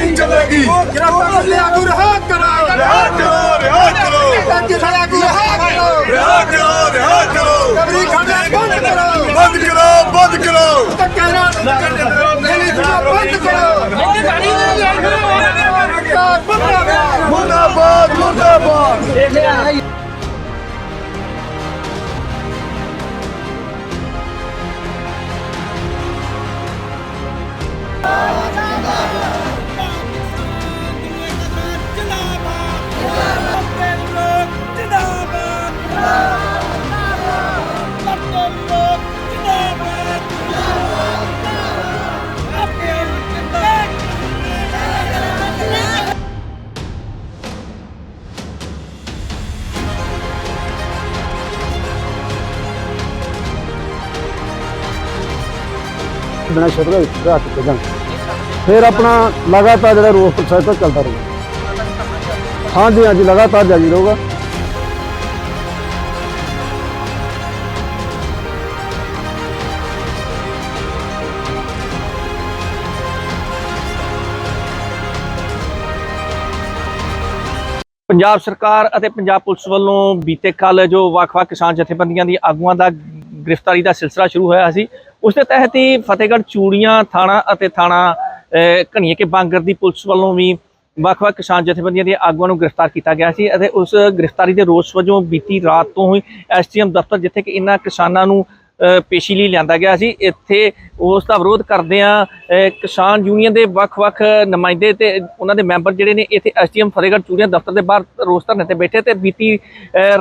ਚਲੇਗੀ ਨਹੀਂ ਚਲੇਗੀ ਗ੍ਰਿਫਤਾਰ ਲਿਆ ਨੂੰ ਰਿਹਾ ਕਰੋ ਰਿਹਾ ਕਰੋ ਰਿਹਾ ਕਰੋ ਟੱਕੇ ਖੜਾ ਕੀ ਰਿਹਾ ਕਰੋ ਰਿਹਾ ਕਰੋ ਰਿਹਾ ਕਰੋ ਬਿਨਾਂ ਸ਼ਟਰ ਵਿੱਚ ਰਾਤ ਕੇ ਫਿਰ ਆਪਣਾ ਲਗਾਤਾਰ ਜਿਹੜਾ ਰੋਸ ਪ੍ਰੋਸੈਸ ਚੱਲਦਾ ਰਹੇਗਾ। ਹਾਂਜੀ ਹਾਂਜੀ, ਲਗਾਤਾਰ ਜਾਰੀ ਰਹੂਗਾ। ਪੰਜਾਬ ਸਰਕਾਰ ਅਤੇ ਪੰਜਾਬ ਪੁਲਿਸ ਵੱਲੋਂ ਬੀਤੇ ਕੱਲ ਜੋ ਵੱਖ-ਵੱਖ ਕਿਸਾਨ ਜਥੇਬੰਦੀਆਂ ਦੀ ਆਗੂਆਂ ਦਾ ਗ੍ਰਿਫਤਾਰੀ ਦਾ ਸਿਲਸਿਲਾ ਸ਼ੁਰੂ ਹੋਇਆ ਸੀ, ਉਸ ਦੇ ਤਹਿਤ ਹੀ ਫਤਿਹਗੜ੍ਹ ਚੂੜੀਆਂ ਥਾਣਾ ਅਤੇ ਥਾਣਾ ਘਣੀਏ ਕੇ ਬਾਂਗਰ ਦੀ ਪੁਲਿਸ ਵੱਲੋਂ ਵੀ ਵੱਖ-ਵੱਖ ਕਿਸਾਨ ਜਥੇਬੰਦੀਆਂ ਦੇ ਆਗੂਆਂ ਨੂੰ ਗ੍ਰਿਫਤਾਰ ਕੀਤਾ ਗਿਆ ਸੀ ਅਤੇ ਉਸ ਗ੍ਰਿਫਤਾਰੀ ਦੇ ਰੋਸ ਵਜੋਂ ਬੀਤੀ ਰਾਤ ਤੋਂ ਹੀ ਐਸਟੀਐਮ ਦਫ਼ਤਰ, ਜਿੱਥੇ ਕਿ ਇਹਨਾਂ ਕਿਸਾਨਾਂ ਨੂੰ ਪੇਸ਼ੀ ਲਈ ਲਿਆਂਦਾ ਗਿਆ ਸੀ। ਇੱਥੇ ਉਸ ਦਾ ਵਿਰੋਧ ਕਰਦਿਆਂ ਕਿਸਾਨ ਯੂਨੀਅਨ ਦੇ ਵੱਖ-ਵੱਖ ਨੁਮਾਇੰਦੇ ਤੇ ਉਹਨਾਂ ਦੇ ਮੈਂਬਰ ਜਿਹੜੇ ਨੇ ਇੱਥੇ ਐਸਟੀਐਮ ਫਤਿਹਗੜ੍ਹ ਚੂੜੀਆਂ ਦਫ਼ਤਰ ਦੇ ਬਾਹਰ ਰੋਸ ਧਰਨੇ ਤੇ ਬੈਠੇ ਤੇ ਬੀਤੀ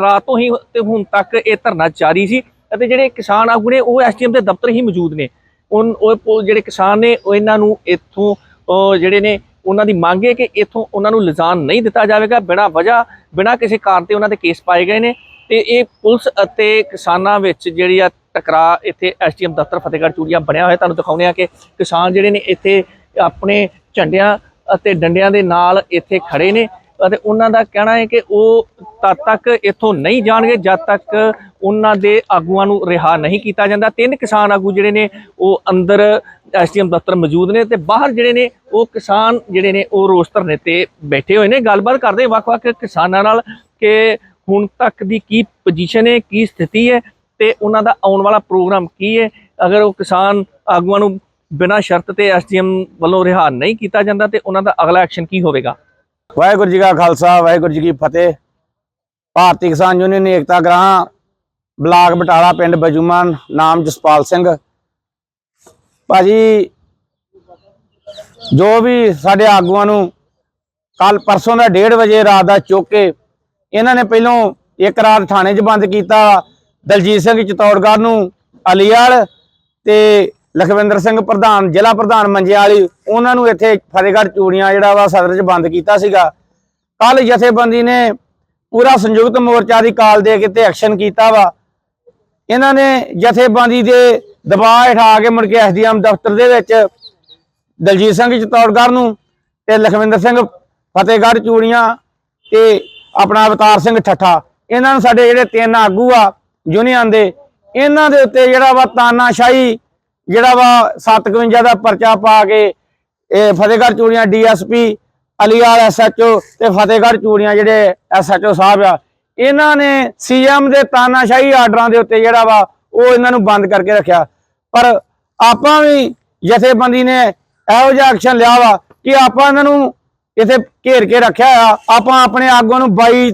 ਰਾਤ ਤੋਂ ਹੀ ਤੇ ਹੁਣ ਤੱਕ ਇਹ ਧਰਨਾ ਜਾਰੀ ਸੀ ਅਤੇ ਜਿਹੜੇ ਕਿਸਾਨ ਆਗੂ ਨੇ ਉਹ ਐਸਟੀਐਮ ਦੇ ਦਫ਼ਤਰ ਹੀ ਮੌਜੂਦ ਨੇ। ਉਹ ਜਿਹੜੇ ਕਿਸਾਨ ਨੇ ਉਹ ਇਹਨਾਂ ਨੂੰ ਇੱਥੋਂ ਜਿਹੜੇ ਨੇ ਉਹਨਾਂ ਦੀ ਮੰਗ ਹੈ ਕਿ ਇੱਥੋਂ ਉਹਨਾਂ ਨੂੰ ਲਿਜਾਣ ਨਹੀਂ ਦਿੱਤਾ ਜਾਵੇਗਾ। ਬਿਨਾਂ ਵਜ੍ਹਾ, ਬਿਨਾਂ ਕਿਸੇ ਕਾਰਨ ਤੇ ਉਹਨਾਂ ਦੇ ਕੇਸ ਪਾਏ ਗਏ ਨੇ। ਤੇ ਇਹ ਪੁਲਿਸ ਅਤੇ ਕਿਸਾਨਾਂ ਵਿੱਚ ਜਿਹੜੀ ਆ ਟਕਰਾ ਇੱਥੇ ਐਸਟੀਐਮ ਦਫ਼ਤਰ ਫਤਿਹਗੜ੍ਹ ਚੂੜੀਆਂ ਬਣਿਆ ਹੋਇਆ। ਤੁਹਾਨੂੰ ਦਿਖਾਉਂਦੇ ਆ ਕਿ ਕਿਸਾਨ ਜਿਹੜੇ ਨੇ ਇੱਥੇ ਆਪਣੇ ਝੰਡਿਆਂ ਅਤੇ ਡੰਡਿਆਂ ਦੇ ਨਾਲ ਇੱਥੇ ਖੜੇ ਨੇ ਅਤੇ ਉਹਨਾਂ ਦਾ ਕਹਿਣਾ ਹੈ ਕਿ ਉਹ ਤਦ ਤੱਕ ਇੱਥੋਂ ਨਹੀਂ ਜਾਣਗੇ ਜਦ ਤੱਕ ਉਹਨਾਂ ਦੇ ਆਗੂਆਂ ਨੂੰ ਰਿਹਾ ਨਹੀਂ ਕੀਤਾ ਜਾਂਦਾ। ਤਿੰਨ ਕਿਸਾਨ ਆਗੂ ਜਿਹੜੇ ਨੇ ਉਹ ਅੰਦਰ ਐਸਟੀਐਮ ਦਫ਼ਤਰ ਮੌਜੂਦ ਨੇ ਤੇ ਬਾਹਰ ਜਿਹੜੇ ਨੇ ਉਹ ਕਿਸਾਨ ਜਿਹੜੇ ਨੇ ਉਹ ਰੋਸ ਧਰਨੇ ਤੇ ਬੈਠੇ ਹੋਏ ਨੇ। ਗੱਲਬਾਤ ਕਰਦੇ ਵੱਖ-ਵੱਖ ਕਿਸਾਨਾਂ ਨਾਲ ਕਿ ਹੁਣ ਤੱਕ ਦੀ ਕੀ ਪੋਜੀਸ਼ਨ ਹੈ, ਕੀ ਸਥਿਤੀ ਹੈ ਤੇ ਉਹਨਾਂ ਦਾ ਆਉਣ ਵਾਲਾ ਪ੍ਰੋਗਰਾਮ ਕੀ ਹੈ? ਅਗਰ ਉਹ ਕਿਸਾਨ ਆਗੂਆਂ ਨੂੰ ਬਿਨਾਂ ਸ਼ਰਤ ਤੇ ਐਸਟੀਐਮ ਵੱਲੋਂ ਰਿਹਾ ਨਹੀਂ ਕੀਤਾ ਜਾਂਦਾ ਤੇ ਉਹਨਾਂ ਦਾ ਅਗਲਾ ਐਕਸ਼ਨ ਕੀ ਹੋਵੇਗਾ? ਵਾਹਿਗੁਰੂ ਜੀ ਕਾ ਖਾਲਸਾ, ਵਾਹਿਗੁਰੂ ਜੀ ਕੀ ਫਤਿਹ। ਭਾਰਤੀ ਕਿਸਾਨ ਯੂਨੀਅਨ ਏਕਤਾ ਗ੍ਰਾਹ, ਬਲਾਕ ਬਟਾਲਾ, ਪਿੰਡ ਬਜੂਮਾਨ ਨਾਮ ਜਸਪਾਲ ਸਿੰਘ। ਭਾਜੀ, ਜੋ ਵੀ ਸਾਡੇ ਆਗੂਆਂ ਨੂੰ ਕੱਲ ਪਰਸੋਂ ਦਾ 1:30 ਵਜੇ ਰਾਤ ਦਾ ਚੁੱਕ ਕੇ ਇਹਨਾਂ ਨੇ ਪਹਿਲੋਂ ਇੱਕ ਰਾਤ ਥਾਣੇ 'ਚ ਬੰਦ ਕੀਤਾ ਦਲਜੀਤ ਸਿੰਘ ਚਤੌੜਗੜ੍ਹ ਨੂੰ ਅਲੀਵਾਲ ਤੇ ਲਖਵਿੰਦਰ ਸਿੰਘ ਪ੍ਰਧਾਨ, ਜ਼ਿਲ੍ਹਾ ਪ੍ਰਧਾਨ ਮੰਜੇਵਾਲੀ ਉਹਨਾਂ ਨੂੰ ਇੱਥੇ ਫਤਿਹਗੜ੍ਹ ਚੂੜੀਆਂ ਜਿਹੜਾ ਵਾ ਸਦਰ 'ਚ ਬੰਦ ਕੀਤਾ ਸੀਗਾ। ਕੱਲ ਜਥੇਬੰਦੀ ਨੇ ਪੂਰਾ ਸੰਯੁਕਤ ਮੋਰਚਾ ਦੀ ਕਾਲ ਦੇ ਕੇ ਤੇ ਐਕਸ਼ਨ ਕੀਤਾ ਵਾ। ਇਹਨਾਂ ਨੇ ਜਥੇਬੰਦੀ ਦੇ ਦਬਾਅ ਹੇਠਾਂ ਕੇ ਮੁੜ ਕੇ ਐਸਡੀਐਮ ਦਫ਼ਤਰ ਦੇ ਵਿੱਚ ਦਲਜੀਤ ਸਿੰਘ ਚਤੌੜਗੜ੍ਹ ਨੂੰ ਤੇ ਲਖਵਿੰਦਰ ਸਿੰਘ ਫਤਿਹਗੜ੍ਹ ਚੂੜੀਆਂ ਤੇ ਆਪਣਾ ਅਵਤਾਰ ਸਿੰਘ ਠੱਠਾ। ਇਹਨਾਂ ਨੂੰ ਸਾਡੇ ਜਿਹੜੇ ਤਿੰਨ ਆਗੂ ਆ ਯੂਨੀਅਨ ਦੇ ਇਹਨਾਂ ਦੇ ਉੱਤੇ ਜਿਹੜਾ ਵਾ ਤਾਨਾਸ਼ਾਹੀ, ਜਿਹੜਾ ਵਾ 57 ਦਾ ਪਰਚਾ ਪਾ ਕੇ ਇਹ ਫਤਿਹਗੜ੍ਹ ਚੂੜੀਆਂ ਡੀਐਸਪੀ ਅਲੀਵਾਲ ਐਸਐਚਓ ਤੇ ਫਤਿਹਗੜ੍ਹ ਚੂੜੀਆਂ ਜਿਹੜੇ ਐਸਐਚਓ ਸਾਹਿਬ ਆ, ਇਹਨਾਂ ਨੇ ਸੀਐਮ ਦੇ ਤਾਨਾਸ਼ਾਹੀ ਆਰਡਰਾਂ ਦੇ ਉੱਤੇ ਜਿਹੜਾ ਵਾ ਉਹ ਇਹਨਾਂ ਨੂੰ ਬੰਦ ਕਰਕੇ ਰੱਖਿਆ। ਪਰ ਆਪਾਂ ਵੀ ਜਥੇਬੰਦੀ ਨੇ ਇਹੋ ਜਿਹਾ ਐਕਸ਼ਨ ਲਿਆ ਵਾ ਕਿ ਆਪਾਂ ਇਹਨਾਂ ਨੂੰ ਇੱਥੇ ਘੇਰ ਕੇ ਰੱਖਿਆ ਆ। ਆਪਾਂ ਆਪਣੇ ਆਗੂਆਂ ਨੂੰ 22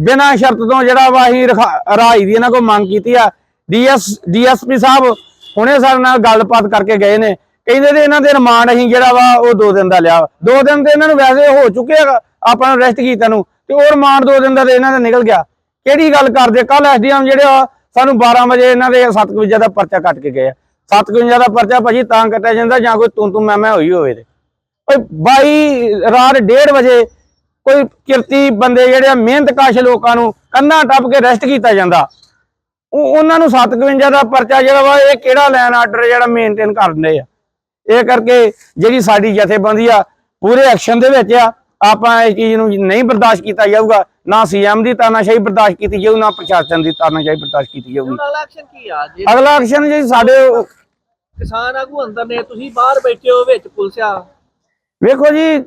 ਬਿਨਾਂ ਸ਼ਰਤ ਤੋਂ ਜਿਹੜਾ ਵਾ ਅਸੀਂ ਰਖਾ- ਦੀ ਇਹਨਾਂ ਕੋਲ ਮੰਗ ਕੀਤੀ ਆ। ਡੀਐਸ ਡੀਐਸਪੀ ਸਾਹਿਬ ਹੁਣੇ ਸਾਡੇ ਨਾਲ ਗੱਲਬਾਤ ਕਰਕੇ ਗਏ ਨੇ। ਕਹਿੰਦੇ ਤੇ ਇਹਨਾਂ ਦੇ ਰਿਮਾਂਡ ਅਸੀਂ ਜਿਹੜਾ ਵਾ ਉਹ 2 ਦਿਨ ਦਾ ਲਿਆ। ਵਾ। ਦੋ ਦਿਨ ਤੇ ਇਹਨਾਂ ਨੂੰ ਵੈਸੇ ਹੋ ਚੁੱਕੇ ਆਪਾਂ ਨੂੰ ਅਰੈਸਟ ਕੀਤਾ ਨੂੰ ਤੇ ਉਹ ਰਿਮਾਂਡ 2 ਦਿਨ ਦਾ ਤੇ ਇਹਨਾਂ ਦਾ ਨਿਕਲ ਗਿਆ। ਕਿਹੜੀ ਗੱਲ ਕਰਦੇ? ਕੱਲ ਐਸਡੀਐਮ ਜਿਹੜੇ ਆ, ਸਾਨੂੰ 12 ਵਜੇ ਇਹਨਾਂ ਦੇ 752 ਦਾ ਪਰਚਾ ਕੱਟ ਕੇ ਗਏ ਆ। 752 ਦਾ ਪਰਚਾ ਭਾਜੀ ਤਾਂ ਕੱਟਿਆ ਜਾਂਦਾ ਜਾਂ ਕੋਈ ਤੂੰ ਤੂੰ ਮੈਂ ਮੈਂ ਹੋਈ ਹੋਵੇ ਤੇ। ਓਏ ਬਾਈ ਰਾਤ 1:30 ਵਜੇ ਕੋਈ ਕਿਰਤੀ ਬੰਦੇ ਜਿਹੜੇ ਮਿਹਨਤਕਾਸ਼ ਲੋਕਾਂ ਨੂੰ ਕੰਨਾਂ ਟੱਪ ਕੇ ਰੈਸਟ ਕੀਤਾ ਜਾਂਦਾ। ਉਹ ਉਹਨਾਂ ਨੂੰ 752 ਦਾ ਪਰਚਾ ਜਿਹੜਾ ਵਾ ਇਹ ਕਿਹੜਾ ਲੈਣ ਆਰਡਰ ਜਿਹੜਾ ਮੇਨਟੇਨ ਕਰਦੇ ਆ? ਇਹ ਕਰਕੇ ਜਿਹੜੀ ਸਾਡੀ ਜਥੇਬੰਦੀ ਆ ਪੂਰੇ ਐਕਸ਼ਨ ਦੇ ਵਿੱਚ ਆ ਆਪਾਂ ਇਸ ਚੀਜ਼ ਨੂੰ ਨਹੀਂ ਬਰਦਾਸ਼ਤ ਕੀਤਾ ਜਾਊਗਾ ਨਾ ਸੀਐਮ ਦੀ ਤਾਨਾਸ਼ਾਹੀ ਬਰਦਾਸ਼ਤ ਕੀਤੀ ਜਾਊ ਨਾ ਪ੍ਰਸ਼ਾਸਨ ਦੀ ਤਾਨਾਸ਼ਾਹੀ ਬਰਦਾਸ਼ਤ ਕੀਤੀ ਜਾਊਗੀ। ਅਗਲਾ ਐਕਸ਼ਨ ਕੀ ਆ? ਜੇ ਅਗਲਾ ਐਕਸ਼ਨ ਜੀ ਸਾਡੇ ਕਿਸਾਨ ਆਗੂ ਅੰਦਰ ਨੇ ਤੁਸੀਂ ਬਾਹਰ ਬੈਠੇ ਹੋ ਵਿੱਚ ਪੁਲਿਸ ਆ। ਵੇਖੋ ਜੀ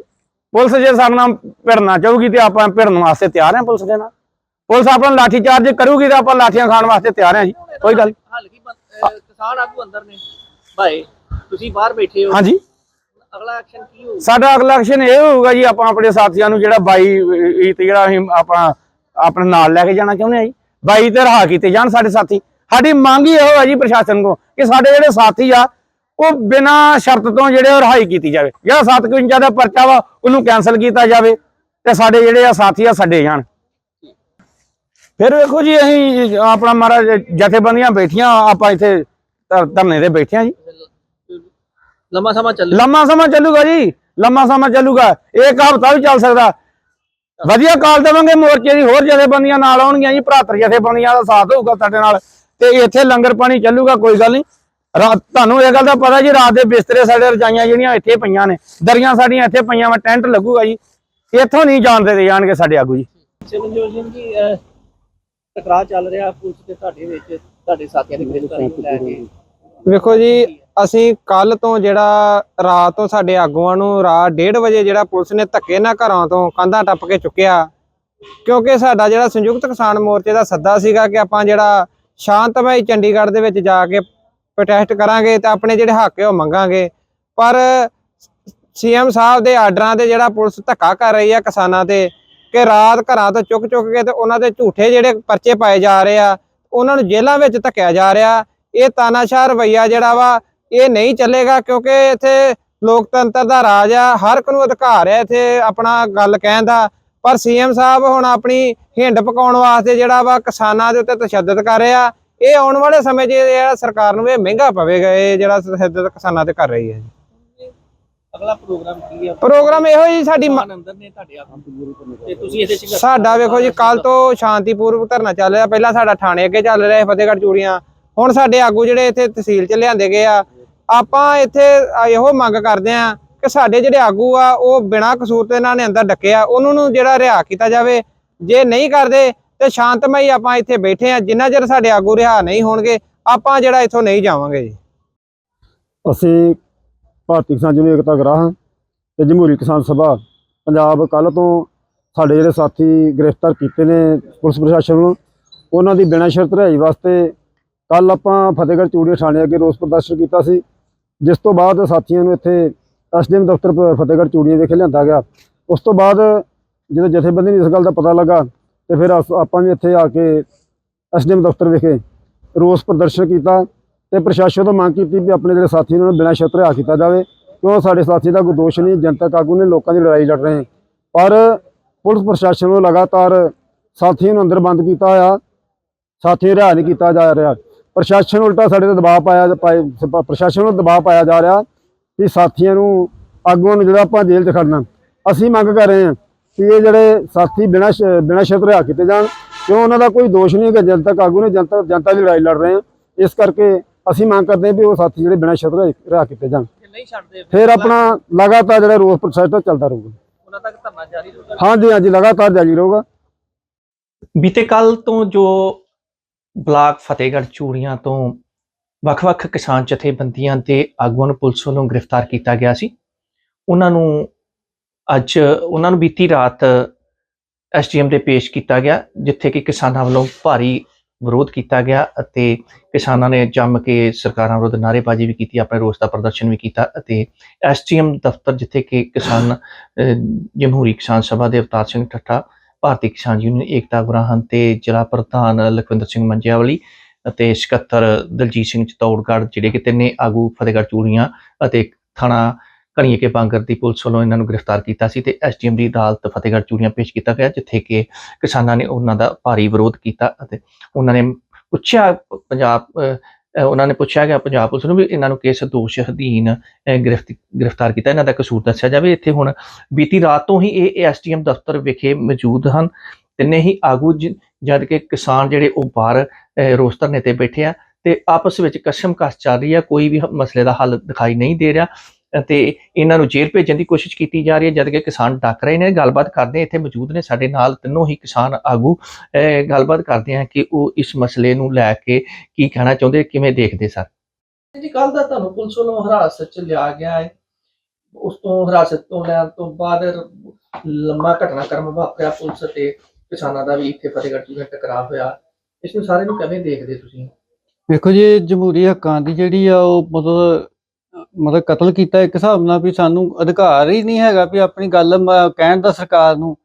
ਪੁਲਿਸ ਜੇ ਸਾਡੇ ਨਾਲ ਭਿੜਨਾ ਚਾਹੂਗੀ ਤੇ ਆਪਾਂ ਭਿੜਨ ਵਾਸਤੇ ਤਿਆਰ ਹਾਂ ਪੁਲਿਸ ਦੇ ਨਾਲ। ਪੁਲਿਸ ਆਪਣਾ ਲਾਠੀ ਚਾਰਜ ਕਰੂਗੀ ਤਾਂ ਆਪਾਂ ਲਾਠੀਆਂ ਖਾਣ ਵਾਸਤੇ ਤਿਆਰ ਹਾਂ ਜੀ ਕੋਈ ਗੱਲ। ਹੱਲ ਕੀ ਕਿਸਾਨ ਆਗੂ ਅੰਦਰ ਨੇ। ਭਾਈ ਤੁਸੀਂ ਬਾਹਰ ਬੈਠੇ ਹੋ। ਹਾਂਜੀ। ਅਗਲਾ ਐਕਸ਼ਨ ਕੀ ਹੋਊ ਸਾਡਾ ਅਗਲਾ ਐਕਸ਼ਨ ਇਹ ਹੋਊਗਾ ਜੀ ਆਪਾਂ ਆਪਣੇ ਸਾਥੀਆਂ ਨੂੰ ਜਿਹੜਾ 22 ਈਤ ਜਿਹੜਾ ਅਸੀਂ ਆਪਣਾ ਆਪਣੇ ਨਾਲ ਲੈ ਕੇ ਜਾਣਾ ਚਾਹੁੰਦੇ ਆ ਜੀ। 22 ਤੇ ਰਹਾ ਕੀਤੇ ਜਾਣ ਸਾਡੇ ਸਾਥੀ। ਸਾਡੀ ਮੰਗ ਹੀ ਇਹੋ ਹੈ ਜੀ ਪ੍ਰਸ਼ਾਸਨ ਕੋ ਕਿ ਸਾਡੇ ਜਿਹੜੇ ਸਾਥੀ ਆ ਉਹ ਬਿਨਾਂ ਸ਼ਰਤ ਤੋਂ ਜਿਹੜੇ ਉਹ ਰਿਹਾਈ ਕੀਤੀ ਜਾਵੇ। ਜਿਹੜਾ 751 ਦਾ ਪਰਚਾ ਵਾ ਉਹਨੂੰ ਕੈਨਸਲ ਕੀਤਾ ਜਾਵੇ ਤੇ ਸਾਡੇ ਜਿਹੜੇ ਆ ਸਾਥੀ ਆ ਛੱਡੇ ਜਾਣ। ਫਿਰ ਵੇਖੋ ਜੀ ਅਸੀਂ ਆਪਣਾ ਮਹਾਰਾਜ ਜਥੇਬੰਦੀਆਂ ਬੈਠੀਆਂ ਆਪਾਂ ਇੱਥੇ ਧਰ- ਧਰਨੇ ਤੇ ਬੈਠੇ ਆ ਜੀ। ਲੰਮਾ ਸਮਾਂ ਚੱਲ ਲੰਮਾ ਸਮਾਂ ਚੱਲੂਗਾ ਜੀ ਲੰਮਾ ਸਮਾਂ ਚੱਲੂਗਾ। ਇੱਕ ਹਫ਼ਤਾ ਵੀ ਚੱਲ ਸਕਦਾ। ਵਧੀਆ ਕਾਲ ਦੇਵਾਂਗੇ ਮੋਰਚੇ ਦੀ ਹੋਰ ਜਥੇਬੰਦੀਆਂ ਨਾਲ ਆਉਣਗੀਆਂ ਜੀ ਭਰਾਤਰ ਜਥੇਬੰਦੀਆਂ ਦਾ ਸਾਥ ਹੋਊਗਾ ਸਾਡੇ ਨਾਲ। ਤੇ ਇੱਥੇ ਲੰਗਰ ਪਾਣੀ ਚੱਲੂਗਾ ਕੋਈ ਗੱਲ ਨਹੀਂ। ਰਾਤ ਤੁਹਾਨੂੰ ਇਹ ਗੱਲ ਦਾ ਪਤਾ ਜੀ ਰਾਤ ਦੇ ਬਿਸਤਰੇ ਸਾਡੇ ਰਜਾਈਆਂ ਜਿਹੜੀਆਂ ਇੱਥੇ ਪਈਆਂ ਨੇ ਦਰੀਆਂ ਸਾਡੀਆਂ ਇੱਥੇ ਪਈਆਂ ਵਾ ਟੈਂਟ ਲੱਗੂਗਾ ਜੀ। ਇੱਥੋਂ ਨਹੀਂ ਜਾਣ ਦੇ ਜਾਣਗੇ ਸਾਡੇ ਆਗੂ ਜੀ। ਸਿਮਨਜੋਤ ਸਿੰਘ ਜੀ ਅਹ, ਟਕਰਾਅ ਚੱਲ ਰਿਹਾ ਪੁਲਿਸ ਤੇ ਤੁਹਾਡੇ ਵਿੱਚ ਤੁਹਾਡੇ ਸਾਥੀਆਂ ਦੀ ਗ੍ਰਿਫਤਾਰੀ ਨੂੰ ਲੈ ਕੇ। ਵੇਖੋ ਜੀ ਅਸੀਂ ਕੱਲ ਤੋਂ ਜਿਹੜਾ ਰਾਤ ਤੋਂ ਸਾਡੇ ਆਗੂਆਂ ਨੂੰ ਰਾਤ 1:30 ਵਜੇ ਜਿਹੜਾ ਪੁਲਿਸ ਨੇ ਧੱਕੇ ਨਾਲ ਘਰਾਂ ਤੋਂ ਕੰਧਾਂ ਟੱਪ ਕੇ ਚੁੱਕਿਆ ਕਿਉਂਕਿ ਸਾਡਾ ਜਿਹੜਾ ਸੰਯੁਕਤ ਕਿਸਾਨ ਮੋਰਚੇ ਦਾ ਸੱਦਾ ਸੀਗਾ ਕਿ ਆਪਾਂ ਜਿਹੜਾ ਸ਼ਾਂਤਮਈ ਚੰਡੀਗੜ੍ਹ ਦੇ ਵਿੱਚ ਜਾ ਕੇ ਪ੍ਰੋਟੈਸਟ ਕਰਾਂਗੇ ਤੇ ਆਪਣੇ ਜਿਹੜੇ ਹੱਕ ਹੈ ਉਹ ਮੰਗਾਂਗੇ। ਪਰ ਸੀਐਮ ਸਾਹਿਬ ਦੇ ਆਰਡਰਾਂ ਤੇ ਜਿਹੜਾ ਪੁਲਿਸ ਧੱਕਾ ਕਰ ਰਹੀ ਹੈ ਕਿਸਾਨਾਂ ਤੇ ਕਿ ਰਾਤ ਘਰਾਂ ਤੋਂ ਚੁੱਕ ਚੁੱਕ ਕੇ ਤੇ ਉਹਨਾਂ ਦੇ ਝੂਠੇ ਜਿਹੜੇ ਪਰਚੇ ਪਾਏ ਜਾ ਰਹੇ ਆ, ਉਹਨਾਂ ਨੂੰ ਜੇਲ੍ਹਾਂ ਵਿੱਚ ਧੱਕਿਆ ਜਾ ਰਿਹਾ। ਇਹ ਤਾਨਾਸ਼ਾਹ ਰਵਈਆ ਜਿਹੜਾ ਵਾ, ਇਹ ਨਹੀਂ ਚੱਲੇਗਾ ਕਿਉਂਕਿ ਇੱਥੇ ਲੋਕਤੰਤਰ ਦਾ ਰਾਜ ਆ, ਹਰ ਇੱਕ ਨੂੰ ਅਧਿਕਾਰ ਹੈ ਇੱਥੇ ਆਪਣਾ ਗੱਲ ਕਹਿਣ ਦਾ। ਪਰ ਸੀਐਮ ਸਾਹਿਬ ਹੁਣ ਆਪਣੀ ਹਿੰਡ ਪਕਾਉਣ ਵਾਸਤੇ ਜਿਹੜਾ ਵਾ ਕਿਸਾਨਾਂ ਦੇ ਉੱਤੇ ਤਸ਼ੱਦਦ ਕਰ ਰਿਹਾ। ਇਹ ਆਉਣ ਵਾਲੇ ਸਮੇਂ 'ਚ ਜਿਹੜਾ ਸਰਕਾਰ ਨੂੰ ਇਹ ਮਹਿੰਗਾ ਪਵੇਗਾ ਇਹ ਜਿਹੜਾ ਤਸ਼ੱਦਦ ਕਿਸਾਨਾਂ ਤੇ ਕਰ ਰਹੀ ਹੈ ਜੀ। ਅਗਲਾ ਪ੍ਰੋਗਰਾਮ ਕੀ ਹੈ? ਪ੍ਰੋਗਰਾਮ ਇਹੋ ਹੀ ਸਾਡੀ ਅੰਦਰ ਨੇ ਤੁਹਾਡੇ ਆਗੂ ਤੇ ਤੁਸੀਂ ਇਹਦੇ ਚ ਸਾਡਾ ਵੇਖੋ ਜੀ ਕੱਲ ਤੋਂ ਸ਼ਾਂਤੀਪੂਰਵਕ ਧਰਨਾ ਚੱਲ ਰਿਹਾ। ਪਹਿਲਾਂ ਸਾਡਾ ਥਾਣੇ ਅੱਗੇ ਚੱਲ ਰਿਹਾ ਫਤਿਹਗੜ੍ਹ ਚੂੜੀਆਂ। ਹੁਣ ਸਾਡੇ ਆਗੂ ਜਿਹੜੇ ਇੱਥੇ ਤਹਿਸੀਲ ਚ ਲਿਆਂਦੇ ਗਏ ਆ। ਆਪਾਂ ਇੱਥੇ ਇਹੋ ਮੰਗ ਕਰਦੇ ਆ ਕਿ ਸਾਡੇ ਜਿਹੜੇ ਆਗੂ ਆ ਉਹ ਬਿਨਾਂ ਕਸੂਰ ਤੇ ਇਹਨਾਂ ਨੇ ਅੰਦਰ ਡੱਕਿਆ ਉਹਨਾਂ ਨੂੰ ਜਿਹੜਾ ਰਿਹਾ ਕੀਤਾ ਜਾਵੇ। ਜੇ ਨਹੀਂ ਕਰਦੇ ਤੇ ਸ਼ਾਂਤਮਈ ਆਪਾਂ ਇੱਥੇ ਬੈਠੇ ਆ ਜਿੰਨਾ ਚਿਰ ਸਾਡੇ ਆਗੂ ਰਿਹਾ ਨਹੀਂ ਹੋਣਗੇ, ਆਪਾਂ ਜਿਹੜਾ ਇੱਥੋਂ ਨਹੀਂ ਜਾਵਾਂਗੇ ਜੀ। ਅਸੀਂ ਭਾਰਤੀ ਕਿਸਾਨ ਯੂਨੀਅਨ ਏਕਤਾ ਗਰਾਹ ਹਾਂ ਤੇ ਜਮਹੂਰੀ ਕਿਸਾਨ ਸਭਾ ਪੰਜਾਬ ਕੱਲ ਤੋਂ ਸਾਡੇ ਜਿਹੜੇ ਸਾਥੀ ਗ੍ਰਿਫਤਾਰ ਕੀਤੇ ਨੇ ਪੁਲਿਸ ਪ੍ਰਸ਼ਾਸਨ ਨੂੰ ਉਹਨਾਂ ਦੀ ਬਿਨਾਂ ਸ਼ਰਤ ਰਿਹਾਈ ਵਾਸਤੇ ਕੱਲ ਆਪਾਂ ਫਤਿਹਗੜ੍ਹ ਚੂੜੀਆਂ ਥਾਣੇ ਅੱਗੇ ਰੋਸ ਪ੍ਰਦਰਸ਼ਨ ਕੀਤਾ ਸੀ, ਜਿਸ ਤੋਂ ਬਾਅਦ ਸਾਥੀਆਂ ਨੂੰ ਇੱਥੇ ਐਸਡੀਐਮ ਦਫ਼ਤਰ ਫਤਿਹਗੜ੍ਹ ਚੂੜੀਆਂ ਵਿਖੇ ਲਿਆਂਦਾ ਗਿਆ। ਉਸ ਤੋਂ ਬਾਅਦ ਜਦੋਂ ਜਥੇਬੰਦੀ ਨੂੰ ਇਸ ਗੱਲ ਦਾ ਪਤਾ ਲੱਗਾ ਤੇ ਫਿਰ ਅਸ- ਆਪਾਂ ਵੀ ਇੱਥੇ ਆ ਕੇ ਐਸਡੀਐਮ ਦਫ਼ਤਰ ਵਿਖੇ ਰੋਸ ਪ੍ਰਦਰਸ਼ਨ ਕੀਤਾ ਤੇ ਪ੍ਰਸ਼ਾਸਨ ਤੋਂ ਮੰਗ ਕੀਤੀ ਵੀ ਆਪਣੇ ਜਿਹੜੇ ਸਾਥੀ ਨੇ ਉਹਨਾਂ ਨੂੰ ਬਿਨਾਂ ਸ਼ਰਤ ਰਿਹਾ ਕੀਤਾ ਜਾਵੇ ਕਿਉਂ ਸਾਡੇ ਸਾਥੀ ਦਾ ਕੋਈ ਦੋਸ਼ ਨਹੀਂ ਜਨਤਕ ਆਗੂ ਨੇ ਲੋਕਾਂ ਦੀ ਲੜਾਈ ਲੜ ਰਹੇ ਪਰ ਪੁਲਿਸ ਪ੍ਰਸ਼ਾਸਨ ਨੂੰ ਲਗਾਤਾਰ ਸਾਥੀਆਂ ਨੂੰ ਅੰਦਰ ਬੰਦ ਕੀਤਾ ਹੋਇਆ ਸਾਥੀ ਰਿਹਾ ਨਹੀਂ ਕੀਤਾ ਜਾ ਰਿਹਾ। ਪ੍ਰਸ਼ਾਸਨ ਉਲਟਾ ਸਾਡੇ ਤੇ ਦਬਾਅ ਪਾਇਆ ਪ੍ਰਸ਼ਾਸਨ ਨੂੰ ਦਬਾਅ ਪਾਇਆ ਜਾ ਰਿਹਾ ਕਿ ਸਾਥੀਆਂ ਨੂੰ ਆਗੂਆਂ ਨੂੰ ਜਿਹੜਾ ਆਪਾਂ ਜੇਲ੍ਹ 'ਚ ਖੜਨਾ। ਅਸੀਂ ਮੰਗ ਕਰ ਰਹੇ ਹਾਂ ਕਿ ਇਹ ਜਿਹੜੇ ਸਾਥੀ ਬਿਨਾਂ ਬਿਨਾਂ ਸ਼ਰਤ ਰਿਹਾ ਕੀਤੇ ਜਾਣ ਕਿਉਂ ਉਹਨਾਂ ਦਾ ਕੋਈ ਦੋਸ਼ ਨਹੀਂ ਕਿ ਜਨਤਕ ਆਗੂ ਨੇ ਜਨਤਾ ਜਨਤਾ ਦੀ ਲੜਾਈ ਲੜ ਰਹੇ ਹਨ ਇਸ ਕਰਕੇ ਅਸੀਂ ਮੰਗ ਕਰਦੇ ਹਾਂ ਵੀ ਉਹ ਸਾਥੀ ਜਿਹੜੇ ਬਿਨਾਂ ਸ਼ਰਤ ਰਿਹਾ- ਕੀਤੇ ਜਾਣ। ਜੇ ਨਹੀਂ ਛੱਡਦੇ ਫਿਰ ਆਪਣਾ ਲਗਾਤਾਰ ਜਿਹੜਾ ਰੋਸ ਪ੍ਰੋਸੈਸ ਚੱਲਦਾ ਰਹੂਗਾ। ਉਹਨਾਂ ਤੱਕ ਧਰਨਾ ਜਾਰੀ ਰਹੂਗਾ। ਹਾਂਜੀ ਹਾਂਜੀ ਲਗਾਤਾਰ ਜਾਰੀ ਰਹੂਗਾ। ਬੀਤੇ ਕੱਲ ਤੋਂ ਜੋ ਬਲਾਕ ਫਤਿਹਗੜ੍ਹ ਚੂੜੀਆਂ ਤੋਂ ਵੱਖ-ਵੱਖ ਕਿਸਾਨ ਜਥੇਬੰਦੀਆਂ ਦੇ ਆਗੂਆਂ ਨੂੰ ਪੁਲਿਸ ਵੱਲੋਂ ਗ੍ਰਿਫਤਾਰ ਕੀਤਾ ਗਿਆ ਸੀ ਉਹਨਾਂ ਨੂੰ ਅੱਜ ਉਹਨਾਂ ਨੂੰ ਬੀਤੀ ਰਾਤ ਐਸਡੀਐਮ ਦੇ ਪੇਸ਼ ਕੀਤਾ ਗਿਆ, ਜਿੱਥੇ ਕਿ ਕਿਸਾਨਾਂ ਵੱਲੋਂ ਭਾਰੀ ਵਿਰੋਧ ਕੀਤਾ ਗਿਆ ਅਤੇ ਕਿਸਾਨਾਂ ਨੇ ਜੰਮ ਕੇ ਸਰਕਾਰਾਂ ਵਿਰੁੱਧ ਨਾਅਰੇਬਾਜ਼ੀ ਵੀ ਕੀਤੀ, ਆਪਣੇ ਰੋਸ ਦਾ ਪ੍ਰਦਰਸ਼ਨ ਵੀ ਕੀਤਾ ਅਤੇ ਐਸਡੀਐਮ ਦਫ਼ਤਰ ਜਿੱਥੇ ਕਿ ਕਿਸਾਨ ਜਮਹੂਰੀ ਕਿਸਾਨ ਸਭਾ ਦੇ ਅਵਤਾਰ ਸਿੰਘ ਠੱਠਾ, ਭਾਰਤੀ ਕਿਸਾਨ ਯੂਨੀਅਨ, ਏਕਤਾ ਗੁਰਾਹਾਂ ਤੇ ਜ਼ਿਲ੍ਹਾ ਪ੍ਰਧਾਨ ਲਖਵਿੰਦਰ ਸਿੰਘ ਮੰਜਿਆਵਲੀ ਅਤੇ ਸਕੱਤਰ ਦਲਜੀਤ ਸਿੰਘ ਚਤੌੜਗੜ੍ਹ, ਜਿਹੜੇ ਕਿ ਤਿੰਨੇ ਆਗੂ ਫਤਿਹਗੜ੍ਹ ਚੂੜੀਆਂ ਅਤੇ ਥਾਣਾ ਕਣੀਏ ਕੇ ਬਾਂਗਰ ਦੀ ਪੁਲਿਸ ਵੱਲੋਂ ਇਹਨਾਂ ਨੂੰ ਗ੍ਰਿਫਤਾਰ ਕੀਤਾ ਸੀ ਤੇ ਐਸਡੀਐਮ ਦੀ ਅਦਾਲਤ ਫਤਿਹਗੜ੍ਹ ਚੂੜੀਆਂ ਪੇਸ਼ ਕੀਤਾ ਗਿਆ, ਜਿੱਥੇ ਕਿ ਕਿਸਾਨਾਂ ਨੇ ਉਹਨਾਂ ਦਾ ਭਾਰੀ ਵਿਰੋਧ ਕੀਤਾ ਅਤੇ ਉਹਨਾਂ ਨੇ ਪੁੱਛਿਆ ਪੰਜਾਬ ਉਹਨਾਂ ਨੇ ਪੁੱਛਿਆ ਗਿਆ ਪੰਜਾਬ ਪੁਲਿਸ ਨੂੰ ਵੀ ਇਹਨਾਂ ਨੂੰ ਕਿਸ ਦੋਸ਼ ਅਧੀਨ ਗ੍ਰਿਫਤ, ਗ੍ਰਿਫਤਾਰ ਕੀਤਾ, ਇਹਨਾਂ ਦਾ ਕਸੂਰ ਦੱਸਿਆ ਜਾਵੇ। ਇੱਥੇ ਹੁਣ ਬੀਤੀ ਰਾਤ ਤੋਂ ਹੀ ਇਹ ਐਸਟੀਐਮ ਦਫ਼ਤਰ ਵਿਖੇ ਮੌਜੂਦ ਹਨ। ਤਿੰਨੇ ਹੀ ਆਗੂ ਜ- ਜਦ ਕਿ ਕਿਸਾਨ ਜਿਹੜੇ ਉਹ ਬਾਹਰ ਰੋਸ ਧਰਨੇ ਤੇ ਬੈਠੇ ਆ ਤੇ ਆਪਸ ਵਿੱਚ ਕਸ਼ਮਕਸ਼ ਚੱਲ ਰਹੀ ਹੈ ਕੋਈ ਵੀ ਮਸਲੇ ਦਾ ਹੱਲ ਦਿਖਾਈ ਨਹੀਂ ਦੇ ਰਿਹਾ। ਤੇ ਇਹਨਾਂ ਨੂੰ ਜੇਲ੍ਹ ਭੇਜਣ ਦੀ ਕੋਸ਼ਿਸ਼ ਕੀਤੀ ਜਾ ਰਹੀ ਹੈ ਜਦ ਕਿ ਕਿਸਾਨ ਡੱਕ ਰਹੇ ਨੇ। ਗੱਲਬਾਤ ਕਰਦੇ ਇੱਥੇ ਮੌਜੂਦ ਨੇ ਸਾਡੇ ਨਾਲ ਤਿੰਨੋਂ ਹੀ ਕਿਸਾਨ ਆਗੂ। ਗੱਲਬਾਤ ਕਰਦੇ ਆ ਕਿ ਉਹ ਇਸ ਮਸਲੇ ਨੂੰ ਲੈ ਕੇ ਕੀ ਕਹਿਣਾ ਚਾਹੁੰਦੇ ਕਿਵੇਂ ਦੇਖਦੇ ਸਰ? ਜੀ ਕੱਲ ਦਾ ਤੁਹਾਨੂੰ ਪੁਲਿਸ ਵੱਲੋਂ ਹਿਰਾਸਤ ਚ ਲਿਆ ਗਿਆ ਹੈ। ਉਸ ਤੋਂ ਹਿਰਾਸਤ ਤੋਂ ਲੈਣ ਤੋਂ ਬਾਅਦ ਲੰਮਾ ਘਟਨਾਕ੍ਰਮ ਵਾਪਰਿਆ ਪੁਲਿਸ ਤੇ। ਕਿਸਾਨਾਂ ਦਾ ਵੀ ਇੱਥੇ ਫਤਿਹਗੜ੍ਹ ਚ ਟਕਰਾਅ ਹੋਇਆ। ਇਸ ਨੂੰ ਸਾਰੇ ਨੂੰ ਕਿਵੇਂ ਦੇਖਦੇ ਤੁਸੀਂ? ਵੇਖੋ ਜੀ ਜਮਹੂਰੀ ਹੱਕਾਂ ਦੀ ਜਿਹੜੀ ਆ ਉਹ ਮਤਲਬ ਮਤਲਬ ਕਤਲ ਕੀਤਾ ਇੱਕ ਹਿਸਾਬ ਨਾਲ ਵੀ ਸਾਨੂੰ ਅਧਿਕਾਰ ਹੀ ਨਹੀਂ ਹੈਗਾ ਵੀ ਆਪਣੀ ਗੱਲ ਮ- ਕਹਿਣ ਦਾ ਸਰਕਾਰ ਨੂੰ।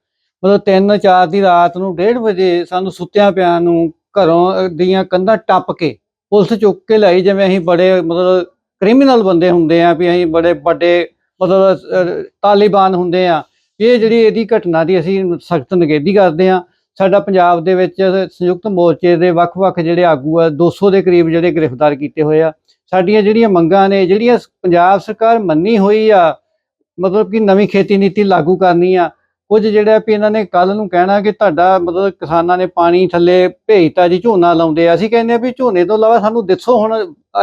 ਮਤਲਬ 3 4 ਦੀ ਰਾਤ ਨੂੰ 1:30 ਵਜੇ ਸਾਨੂੰ ਸੁੱਤਿਆਂ ਪਿਆਂ ਨੂੰ ਘਰੋਂ ਅ, ਦੀਆਂ ਕੰਧਾਂ ਟੱਪ ਕੇ ਪੁਲਿਸ ਚੁੱਕ ਕੇ ਲਈ ਜਿਵੇਂ ਅਸੀਂ ਬੜੇ ਮਤਲਬ ਕ੍ਰਿਮੀਨਲ ਬੰਦੇ ਹੁੰਦੇ ਆ ਵੀ ਅਸੀਂ ਬੜੇ ਵੱਡੇ ਮਤਲਬ ਅ, ਤਾਲਿਬਾਨ ਹੁੰਦੇ ਆ। ਇਹ ਜਿਹੜੀ ਇਹਦੀ ਘਟਨਾ ਦੀ ਅਸੀਂ ਸਖਤ ਨਿਖੇਧੀ ਕਰਦੇ ਆ। ਸਾਡਾ ਪੰਜਾਬ ਦੇ ਵਿੱਚ ਸੰਯੁਕਤ ਮੋਰਚੇ ਦੇ ਵੱਖ-ਵੱਖ ਜਿਹੜੇ ਆਗੂ ਆ 200 ਦੇ ਕਰੀਬ ਜਿਹੜੇ ਗ੍ਰਿਫਤਾਰ ਕੀਤੇ ਹੋਏ ਆ। ਸਾਡੀਆਂ ਜਿਹੜੀਆਂ ਮੰਗਾਂ ਨੇ, ਜਿਹੜੀਆਂ ਪੰਜਾਬ ਸਰਕਾਰ ਮੰਨੀ ਹੋਈ ਆ, ਮਤਲਬ ਕਿ ਨਵੀਂ ਖੇਤੀ ਨੀਤੀ ਲਾਗੂ ਕਰਨੀ ਆ, ਕੁਝ ਜਿਹੜਾ ਵੀ ਇਹਨਾਂ ਨੇ ਕੱਲ ਨੂੰ ਕਹਿਣਾ ਕਿ ਤੁਹਾਡਾ ਮਤਲਬ ਕਿਸਾਨਾਂ ਨੇ ਪਾਣੀ ਥੱਲੇ ਭੇਜਤਾ ਜੀ, ਝੋਨਾ ਲਾਉਂਦੇ ਆ, ਅਸੀਂ ਕਹਿੰਦੇ ਆ ਵੀ ਝੋਨੇ ਤੋਂ ਇਲਾਵਾ ਸਾਨੂੰ ਦੱਸੋ ਹੁਣ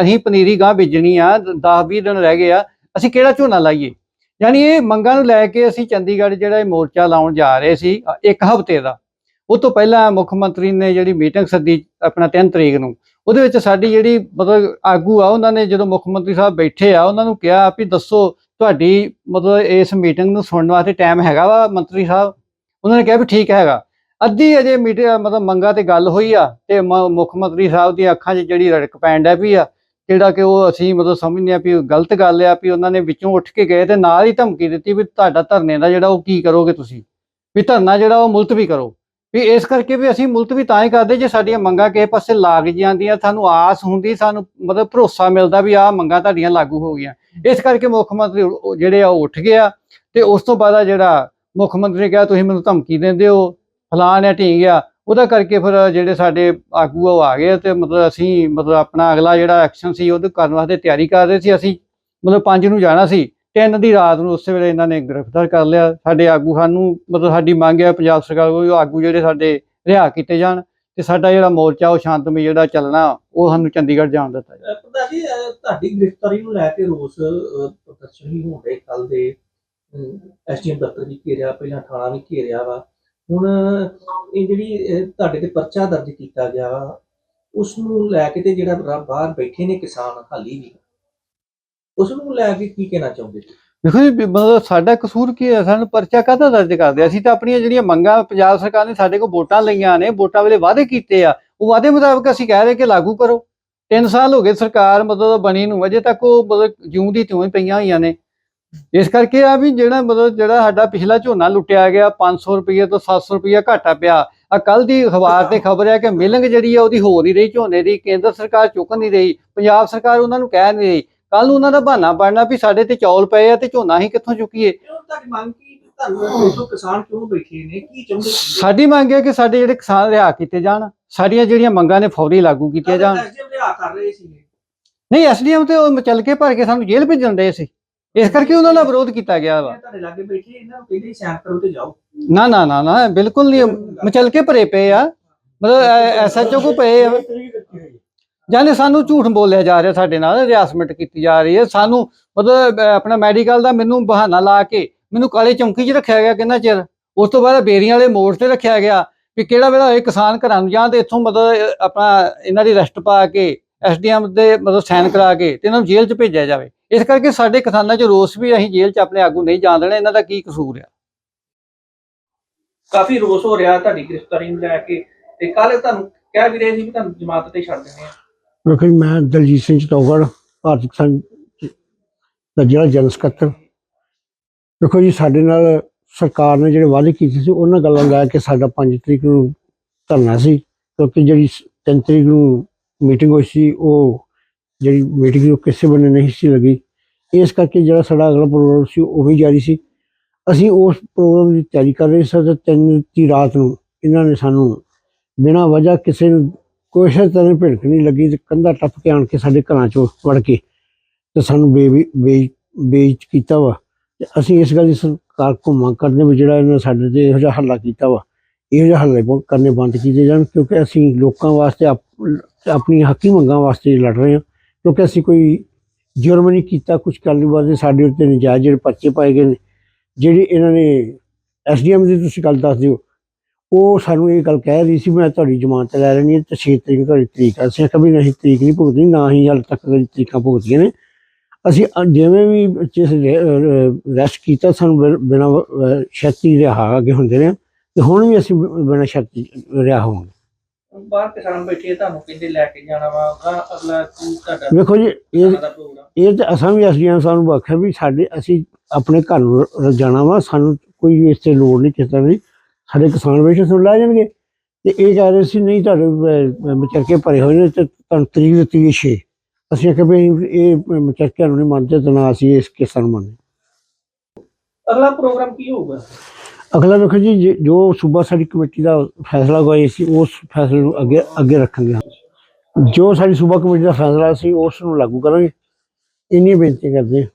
ਅਸੀਂ ਪਨੀਰੀ ਗਾਂ ਬੀਜਣੀ ਆ 10-20 ਦਿਨ ਰਹਿ ਗਏ ਆ, ਅਸੀਂ ਕਿਹੜਾ ਝੋਨਾ ਲਾਈਏ? ਯਾਨੀ ਇਹ ਮੰਗਾਂ ਨੂੰ ਲੈ ਕੇ ਅਸੀਂ ਚੰਡੀਗੜ੍ਹ ਜਿਹੜਾ ਇਹ ਮੋਰਚਾ ਲਾਉਣ ਜਾ ਰਹੇ ਸੀ ਇੱਕ ਹਫ਼ਤੇ ਦਾ। ਉਹ ਤੋਂ ਪਹਿਲਾਂ ਮੁੱਖ ਮੰਤਰੀ ਨੇ ਜਿਹੜੀ ਮੀਟਿੰਗ ਸੱਦੀ ਆਪਣਾ 3 ਤਰੀਕ ਨੂੰ ਉਹਦੇ ਵਿੱਚ ਸਾਡੀ ਜਿਹੜੀ ਮਤਲਬ ਆਗੂ ਆ, ਉਹਨਾਂ ਨੇ ਜਦੋਂ ਮੁੱਖ ਮੰਤਰੀ ਸਾਹਿਬ ਬੈਠੇ ਆ, ਉਹਨਾਂ ਨੂੰ ਕਿਹਾ ਵੀ ਦੱਸੋ ਤੁਹਾਡੀ ਮਤਲਬ ਇਸ ਮੀਟਿੰਗ ਨੂੰ ਸੁਣਨ ਵਾਸਤੇ ਟਾਈਮ ਹੈਗਾ ਵਾ ਮੰਤਰੀ ਸਾਹਿਬ? ਉਹਨਾਂ ਨੇ ਕਿਹਾ ਵੀ ਠੀਕ ਹੈਗਾ। ਅੱਧੀ ਅਜੇ ਮੀਟਿੰਗ, ਮਤਲਬ ਮੰਗਾ ਤੇ ਗੱਲ ਹੋਈ ਆ ਤੇ ਮ- ਮੁੱਖ ਮੰਤਰੀ ਸਾਹਿਬ ਦੀਆਂ ਅੱਖਾਂ 'ਚ ਜਿਹੜੀ ਰੜਕ ਪੈਣ ਡੈ ਪਈ ਆ, ਜਿਹੜਾ ਕਿ ਉਹ ਅਸੀਂ ਮਤਲਬ ਸਮਝਦੇ ਆ ਵੀ ਗਲਤ ਗੱਲ ਆ ਵੀ ਉਹਨਾਂ ਨੇ ਵਿੱਚੋਂ ਉੱਠ ਕੇ ਗਏ ਤੇ ਨਾਲ ਹੀ ਧਮਕੀ ਦਿੱਤੀ ਵੀ ਤੁਹਾਡਾ ਧਰਨੇ ਦਾ ਜਿਹੜਾ ਉਹ ਕੀ ਕਰੋਗੇ ਤੁਸੀਂ? ਵੀ ਧਰਨਾ ਜਿਹੜਾ ਉਹ ਮੁਲਤਵੀ ਕਰੋ। ਵੀ ਇਸ ਕਰਕੇ ਵੀ ਅਸੀਂ ਮੁਲਤਵੀ ਤਾਂ ਹੀ ਕਰਦੇ ਜੇ ਸਾਡੀਆਂ ਮੰਗਾਂ ਕਿਸੇ ਪਾਸੇ ਲੱਗ ਜਾਂਦੀਆਂ, ਸਾਨੂੰ ਆਸ ਹੁੰਦੀ, ਸਾਨੂੰ ਮਤਲਬ ਭਰੋਸਾ ਮਿਲਦਾ ਵੀ ਆਹ ਮੰਗਾਂ ਤੁਹਾਡੀਆਂ ਲਾਗੂ ਹੋ ਗਈਆਂ। ਇਸ ਕਰਕੇ ਮੁੱਖ ਮੰਤਰੀ ਜਿਹੜੇ ਆ ਉਹ ਉੱਠ ਗਿਆ ਤੇ ਉਸ ਤੋਂ ਬਾਅਦ ਆ ਜਿਹੜਾ ਮੁੱਖ ਮੰਤਰੀ ਨੇ ਕਿਹਾ, ਤੁਸੀਂ ਮੈਨੂੰ ਧਮਕੀ ਦਿੰਦੇ ਹੋ, ਫਲਾਣ ਆ ਢੀਂਗ ਆ। ਉਹਦਾ ਕਰਕੇ ਫਿਰ ਜਿਹੜੇ ਸਾਡੇ ਆਗੂ ਆ ਉਹ ਆ ਗਏ ਤੇ ਮਤਲਬ ਅਸੀਂ ਮਤਲਬ ਆਪਣਾ ਅਗਲਾ ਜਿਹੜਾ ਐਕਸ਼ਨ ਸੀ, ਉਹਦੇ ਕਰਨ ਵਾਸਤੇ ਤਿਆਰੀ ਕਰ ਰਹੇ ਸੀ। ਅਸੀਂ ਮਤਲਬ ਪੰਜ ਨੂੰ ਜਾਣਾ ਸੀ। ਤਿੰਨ ਦੀ ਰਾਤ ਨੂੰ ਉਸੇ ਵੇਲੇ ਇਹਨਾਂ ਨੇ ਗ੍ਰਿਫਤਾਰ ਕਰ ਲਿਆ। ਸਾਡੇ ਆਗੂ ਸਾਨੂੰ, ਮਤਲਬ ਸਾਡੀ ਮੰਗ ਹੈ ਪੰਜਾਬ ਸਰਕਾਰ ਕੋਲ ਆਗੂ ਜਿਹੜੇ ਸਾਡੇ ਰਿਹਾ ਕੀਤੇ ਜਾਣ ਤੇ ਸਾਡਾ ਜਿਹੜਾ ਮੋਰਚਾ, ਉਹ ਸ਼ਾਂਤਮਈ ਜਿਹੜਾ ਚੱਲਣਾ, ਉਹ ਸਾਨੂੰ ਚੰਡੀਗੜ੍ਹ ਜਾਣ ਦਿੱਤਾ ਜਾਵੇ। ਪਤਾ ਜੀ ਤੁਹਾਡੀ ਗ੍ਰਿਫਤਾਰੀ ਨੂੰ ਲੈ ਕੇ ਰੋਸ ਪ੍ਰਦਰਸ਼ਨ ਹੀ ਹੋਣ ਕੱਲ ਦੇ ਐਸਟੀਐਮ ਦਫ਼ਤਰ ਵੀ ਘੇਰਿਆ, ਪਹਿਲਾਂ ਥਾਣਾ ਵੀ ਘੇਰਿਆ ਵਾ। ਹੁਣ ਇਹ ਜਿਹੜੀ ਤੁਹਾਡੇ ਤੇ ਪਰਚਾ ਦਰਜ ਕੀਤਾ ਗਿਆ ਵਾ, ਉਸ ਨੂੰ ਲੈ ਕੇ ਤੇ ਜਿਹੜਾ ਬਾਹਰ ਬੈਠੇ ਨੇ ਕਿਸਾਨ ਹਾਲੀ ਵੀ। ਉਸ ਨੂੰ ਲੈ ਕੇ ਕੀ ਕਹਿਣਾ ਚਾਹੁੰਦੇ ਜੀ ਦੇਖੋ ਜੀ, ਵੀ ਮਤਲਬ ਸਾਡਾ ਕਸੂਰ ਕੀ ਹੈ? ਸਾਨੂੰ ਪਰਚਾ ਕਾਹਦਾ ਦਰਜ ਕਰਦੇ ਅਸੀਂ ਤਾਂ ਆਪਣੀਆਂ ਜਿਹੜੀਆਂ ਮੰਗਾਂ ਪੰਜਾਬ ਸਰਕਾਰ ਨੇ ਸਾਡੇ ਕੋਲ ਵੋਟਾਂ ਲਈਆਂ ਨੇ, ਵੋਟਾਂ ਵੇਲੇ ਵਾਅਦੇ ਕੀਤੇ ਆ। ਉਹ ਵਾਅਦੇ ਮੁਤਾਬਕ ਅਸੀਂ ਕਹਿ ਰਹੇ ਕਿ ਲਾਗੂ ਕਰੋ। 3 ਸਾਲ ਹੋ ਗਏ ਸਰਕਾਰ ਮਤਲਬ ਬਣੀ ਨੂੰ, ਅਜੇ ਤੱਕ ਉਹ ਮਤਲਬ ਜਿਉਂ ਦੀ ਤਿਉਂ ਹੀ ਪਈਆਂ ਹੋਈਆਂ ਨੇ। ਇਸ ਕਰਕੇ ਆ ਵੀ ਜਿਹੜਾ ਮਤਲਬ ਜਿਹੜਾ ਸਾਡਾ ਪਿਛਲਾ ਝੋਨਾ ਲੁੱਟਿਆ ਗਿਆ 500 ਰੁਪਏ ਤੋਂ 700 ਰੁਪਏ ਘਾਟਾ ਪਿਆ। ਆ ਕੱਲ ਦੀ ਅਖਬਾਰ ਤੇ ਖਬਰ ਹੈ ਕਿ ਮਿਲਿੰਗ ਜਿਹੜੀ ਆ, ਉਹਦੀ ਹੋ ਨਹੀਂ ਰਹੀ, ਝੋਨੇ ਦੀ, ਕੇਂਦਰ ਸਰਕਾਰ ਚੁੱਕ ਨਹੀਂ ਰਹੀ, ਪੰਜਾਬ ਸਰਕਾਰ ਉਹਨਾਂ ਨੂੰ ਕਹਿ ਨਹੀਂ ਰਹੀ। ਕੱਲ ਨੂੰ ਉਹਨਾਂ ਦਾ ਬਹਾਨਾ ਬਣਨਾ ਵੀ ਸਾਡੇ ਤੇ ਚੌਲ ਪਏ ਆ ਤੇ ਝੋਨਾ ਹੀ ਕਿੱਥੋਂ ਚੁੱਕੀਏ? ਕਿਉਂ ਤੁਹਾਡੀ ਮੰਗ ਕੀ ਤੁਹਾਨੂੰ ਦੇਖੋ ਕਿਸਾਨ ਕਿਉਂ ਬੈਠੇ ਨੇ? ਕੀ ਚਾਹੁੰਦੇ ਸੀ? ਸਾਡੀ ਮੰਗ ਹੈ ਕਿ ਸਾਡੇ ਜਿਹੜੇ ਕਿਸਾਨ ਰਿਹਾ ਕੀਤੇ ਜਾਣ ਸਾਡੀਆਂ ਜਿਹੜੀਆਂ ਮੰਗਾਂ ਨੇ ਫੌਰੀ ਲਾਗੂ ਕੀਤੀਆਂ ਜਾਣ। ਰਿਹਾ ਕਰ ਰਹੇ ਸੀ ਨਹੀਂ ਐਸਡੀਐਮ ਤੇ ਉਹ ਚੱਲ ਕੇ ਭਰ ਕੇ ਸਾਨੂੰ ਜੇਲ੍ਹ ਭੇਜਣ ਦੇ ਸੀ। ਇਸ ਕਰਕੇ ਉਹਨਾਂ ਦਾ ਵਿਰੋਧ ਕੀਤਾ ਗਿਆ ਵਾ। ਤੁਹਾਡੇ ਲਾਗੇ ਬੈਠੇ ਇਹਨਾਂ ਨੂੰ ਕਹਿੰਦੇ ਸੈਂਪ ਕਰੋ ਤੇ ਜਾਓ। ਨਾ ਨਾ ਨਾ ਨਾ ਬਿਲਕੁਲ ਨਹੀਂ। ਮਚਲ ਕੇ ਭਰੇ ਪਏ ਆ। ਮਤਲਬ ਐਸਐਚਓ ਕੋ ਪਏ ਆ। ਜਾਨੇ ਸਾਨੂੰ ਝੂਠ ਬੋਲਿਆ ਜਾ ਰਿਹਾ ਸਾਡੇ ਨਾਲ ਰਿਆਸਮੈਂਟ ਕੀਤੀ ਜਾ ਰਹੀ ਹੈ। ਸਾਨੂੰ ਮਤਲਬ ਆਪਣਾ ਮੈਡੀਕਲ ਦਾ ਮੈਨੂੰ ਬਹਾਨਾ ਲਾ ਕੇ, ਮੈਨੂੰ ਕਾਲੇ ਚੌਂਕੀ 'ਚ ਰੱਖਿਆ ਗਿਆ ਕਿੰਨਾ ਚਿਰ? ਉਸ ਤੋਂ ਬਾਅਦ ਬੇਰੀਆਂ ਵਾਲੇ ਮੋੜ ਤੇ ਰੱਖਿਆ ਗਿਆ ਵੀ ਕਿਹੜਾ ਵੇਲਾ ਇਹ ਕਿਸਾਨ ਘਰਾਂ ਨੂੰ ਜਾਣ ਤੇ ਇੱਥੋਂ ਮਤਲਬ ਆਪਣਾ ਇਹਨਾਂ ਦੀ ਰੈਸਟ ਪਾ ਕੇ ਐਸਡੀਐਮ ਦੇ ਮਤਲਬ ਸਾਈਨ ਕਰਾ ਕੇ ਤੇ ਇਹਨਾਂ ਨੂੰ ਜੇਲ੍ਹ 'ਚ ਭੇਜਿਆ ਜਾਵੇ। ਇਸ ਕਰਕੇ ਸਾਡੇ ਕਿਸਾਨਾਂ 'ਚ ਰੋਸ ਵੀ ਅਸੀਂ ਜੇਲ੍ਹ 'ਚ ਆਪਣੇ ਆਗੂ ਨਹੀਂ ਜਾਣ ਦੇਣਾ। ਇਹਨਾਂ ਦਾ ਕੀ ਕਸੂਰ ਆ? ਕਾਫੀ ਰੋਸ ਹੋ ਰਿਹਾ ਤੁਹਾਡੀ ਗ੍ਰਿਫਤਾਰੀ ਨੂੰ ਲੈ ਕੇ ਤੇ ਕੱਲ ਤੁਹਾਨੂੰ ਕਹਿ ਵੀ ਰਹੇ ਸੀ ਵੀ ਤੁਹਾਨੂੰ ਜਮਾਤ ਤੇ ਛੱਡ ਦਿੰਦੇ ਆ। ਵੇਖੋ ਜੀ, ਮੈਂ ਦਲਜੀਤ ਸਿੰਘ ਚਟੋਗੜ ਭਾਰਤੀ ਕਿਸਾਨ ਦਾ ਜ਼ਿਲ੍ਹਾ ਜਨਰਲ ਸਕੱਤਰ। ਵੇਖੋ ਜੀ, ਸਾਡੇ ਨਾਲ ਸਰਕਾਰ ਨੇ ਜਿਹੜੇ ਵਾਅਦੇ ਕੀਤੇ ਸੀ, ਉਹਨਾਂ ਗੱਲਾਂ ਲੈ ਕੇ ਸਾਡਾ 5 ਤਰੀਕ ਨੂੰ ਧਰਨਾ ਸੀ। ਕਿਉਂਕਿ ਜਿਹੜੀ 3 ਤਰੀਕ ਨੂੰ ਮੀਟਿੰਗ ਹੋਈ ਸੀ, ਉਹ ਜਿਹੜੀ ਮੀਟਿੰਗ ਉਹ ਕਿਸੇ ਬੰਨੇ ਨਹੀਂ ਸੀ ਲੱਗੀ। ਇਸ ਕਰਕੇ ਜਿਹੜਾ ਸਾਡਾ ਅਗਲਾ ਪ੍ਰੋਗਰਾਮ ਸੀ, ਉਹ ਵੀ ਜਾਰੀ ਸੀ। ਅਸੀਂ ਉਸ ਪ੍ਰੋਗਰਾਮ ਦੀ ਤਿਆਰੀ ਕਰ ਰਹੇ ਸੀ ਤੇ ਤਿੰਨ ਦੀ ਰਾਤ ਨੂੰ ਇਹਨਾਂ ਨੇ ਸਾਨੂੰ ਬਿਨਾਂ ਵਜ੍ਹਾ ਕਿਸੇ ਨੂੰ ਕੋਈ ਤਰ੍ਹਾਂ ਭਿੜਕ ਨਹੀਂ ਲੱਗੀ ਤੇ ਕੰਧਾ ਟੱਪ ਕੇ ਆਣ ਕੇ ਸਾਡੇ ਘਰਾਂ ਚੋਂ ਵੜ ਕੇ ਤੇ ਸਾਨੂੰ ਬੇਬੀ ਬੇ ਬੇਇੱਜ਼ਤ ਕੀਤਾ ਵਾ। ਤੇ ਅਸੀਂ ਇਸ ਗੱਲ ਦੀ ਸਰਕਾਰ ਕੋ ਮੰਗ ਕਰਦੇ ਵੀ ਜਿਹੜਾ ਇਹਨਾਂ ਨੇ ਸਾਡੇ ਤੇ ਇਹੋ ਜਿਹਾ ਹੱਲਾ ਕੀਤਾ ਵਾ, ਇਹੋ ਜਿਹਾ ਹੱਲੇ ਕਰਨੇ ਬੰਦ ਕੀਤੇ ਜਾਣ ਕਿਉਂਕਿ ਅਸੀਂ ਲੋਕਾਂ ਵਾਸਤੇ ਆਪ- ਆਪਣੀ ਹੱਕੀ ਮੰਗਾਂ ਵਾਸਤੇ ਲੜ ਰਹੇ ਹਾਂ। ਕਿਉਂਕਿ ਅਸੀਂ ਕੋਈ ਜੁਰਮ ਨਹੀਂ ਕੀਤਾ ਕੁਝ ਕਰਨ ਵਾਸਤੇ ਸਾਡੇ ਉੱਤੇ ਨਜਾਇਜ਼ ਜਿਹੜੇ ਪਰਚੇ ਪਾਏ ਗਏ ਨੇ, ਜਿਹੜੇ ਇਹਨਾਂ ਨੇ ਐਸਡੀਐਮ ਦੀ ਤੁਸੀਂ ਗੱਲ ਦੱਸ ਦਿਓ ਉਹ ਸਾਨੂੰ ਇਹ ਗੱਲ ਕਹਿ ਰਹੀ ਸੀ ਮੈਂ ਤੁਹਾਡੀ ਜ਼ਮਾਨਤ ਲੈ ਲੈਣੀ ਹੈ ਤੇ 6 ਤਰੀਕ ਤੁਹਾਡੀ ਤਰੀਕ ਆ। ਅਸੀਂ ਕभी ਨਹੀਂ ਤਰੀਕ ਨਹੀਂ ਭੁਗਤਣੀ ਨਾ ਹੀ ਹਾਲੇ ਤੱਕ ਕਦੀ ਤਰੀਕਾਂ ਭੁਗਤੀਆਂ ਨੇ। ਅਸੀਂ ਜਿਵੇਂ ਵੀ ਬੱਚੇ ਰੈਸਟ ਕੀਤਾ ਸਾਨੂੰ ਬਿਨਾਂ ਸ਼ਰਤੀ ਰਿਹਾ ਅੱਗੇ ਹੁੰਦੇ ਨੇ ਤੇ ਹੁਣ ਵੀ ਅਸੀਂ ਬਿਨਾਂ ਸ਼ਰਤੀ ਰਿਹਾ ਹੋਵਾਂਗੇ। ਬਾਹਰ ਕਿਸਾਨ ਬੈਠੇ ਤੁਹਾਨੂੰ ਕਹਿੰਦੇ ਲੈ ਕੇ ਜਾਣਾ ਵਾ? ਅਗਲਾ ਤੁਹਾਡਾ ਵੇਖੋ ਜੀ ਇਹ ਦਾ ਤਾਂ ਅਸਾਂ ਵੀ ਐਸਡੀਐਮ ਸਾਨੂੰ ਆਖਿਆ ਵੀ ਸਾਡੇ ਅਸੀਂ ਆਪਣੇ ਘਰ ਨੂੰ ਜਾਣਾ ਵਾ ਸਾਨੂੰ ਕੋਈ ਵੀ ਇੱਥੇ ਲੋੜ ਨਹੀਂ ਕਿਸੇ ਤਰ੍ਹਾਂ ਦੀ। ਸਾਡੇ ਕਿਸਾਨ ਬੈਠੇ ਸੁਣ ਲੈ ਜਾਣਗੇ। ਤੇ ਇਹ ਕਹਿ ਰਹੇ ਸੀ ਨਹੀਂ ਤੁਹਾਡੇ ਮਚਰਕੇ ਭਰੇ ਹੋਏ ਨੇ ਤੇ ਤੁਹਾਨੂੰ ਤਰੀਕ ਦਿੱਤੀ ਹੈ ਛੇ। ਅਸੀਂ ਆਖਿਆ ਵੀ ਇਹ ਮਚਰਕਿਆਂ ਨੂੰ ਨਹੀਂ ਮੰਨਦੇ ਤੇ ਨਾ ਅਸੀਂ ਇਸ ਕਿਸਾਂ ਨੂੰ ਮੰਨਦੇ। ਅਗਲਾ ਪ੍ਰੋਗਰਾਮ ਕੀ ਹੋਊਗਾ? ਅਗਲਾ ਵੇਖੋ ਜੀ ਜੇ- ਜੋ ਸੂਬਾ ਸਾਡੀ ਕਮੇਟੀ ਦਾ ਫੈਸਲਾ ਹੋਇਆ ਸੀ ਉਸ ਫੈਸਲੇ ਨੂੰ ਅੱਗੇ ਅੱਗੇ ਰੱਖਾਂਗੇ ਜੋ ਸਾਡੀ ਸੂਬਾ ਕਮੇਟੀ ਦਾ ਫੈਸਲਾ ਸੀ ਉਸ ਨੂੰ ਲਾਗੂ ਕਰਾਂਗੇ। ਇੰਨੀ ਬੇਨਤੀ ਕਰਦੇ ਹਾਂ।